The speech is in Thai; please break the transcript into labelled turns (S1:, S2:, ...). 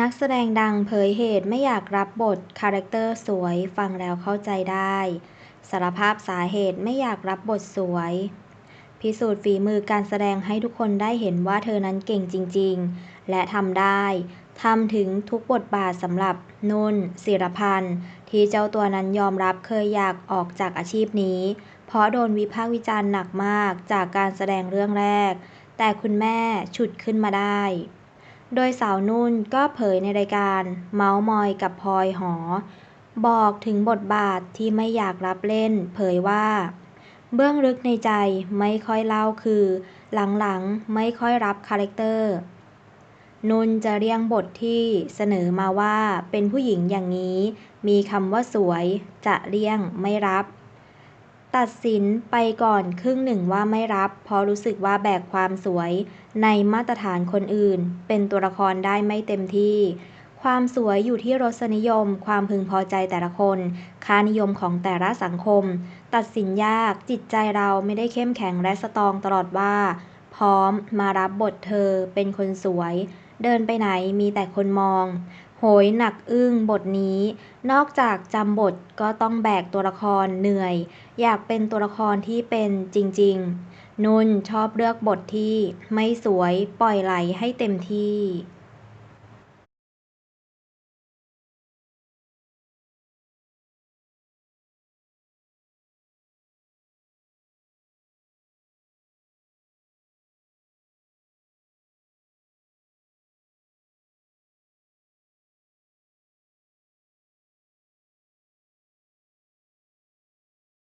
S1: นักแสดงดังเผยเหตุไม่อยากรับบท คาแรคเตอร์สวย ฟังแล้วเข้าใจได้ สารภาพสาเหตุไม่อยากรับบทสวย พิสูจน์ฝีมือการแสดงให้ทุกคนได้เห็นว่าเธอนั้นเก่งจริง ๆ และทำได้ ทำถึงทุกบทบาทสำหรับนุ่นศิรพันธ์ ที่เจ้าตัวนั้นยอมรับเคยอยากออกจากอาชีพนี้ เพราะโดนวิพากษ์วิจารณ์หนักมากจากการแสดงเรื่องแรก แต่คุณแม่ฉุดขึ้นมาได้ โดยสาวนุ่นก็เผยในรายการ เมาส์มอยกับพลอยหอ บอกถึงบทบาทที่ไม่อยากรับเล่น เผยว่า เบื้องลึกในใจไม่ค่อยเล่าคือ หลังๆ ไม่ค่อยรับคาแรคเตอร์ นุ่นจะเรียงบทที่เสนอมาว่าเป็นผู้หญิงอย่างนี้ มีคำว่าสวย จะเลี่ยงไม่รับ ตัดสินไปก่อนครึ่งหนึ่งว่าไม่รับ เพราะรู้สึกว่าแบกความสวยในมาตรฐานคนอื่น เป็นตัวละครได้ไม่เต็มที่ ความสวยอยู่ที่รสนิยม ความพึงพอใจแต่ละคน ค่านิยมของแต่ละสังคม ตัดสินยากจิตใจเราไม่ได้เข้มแข็งและสตองตลอดว่า พร้อมมารับบทเธอเป็นคนสวย เดินไปไหนมีแต่คนมอง โหยหนักอึ้งบทนี้ นอกจากจำบทก็ต้องแบกตัวละครเหนื่อย อยากเป็นตัวละครที่เป็นจริง ๆ นุ่นชอบเลือกบทที่ไม่สวยปล่อยไหลให้เต็มที่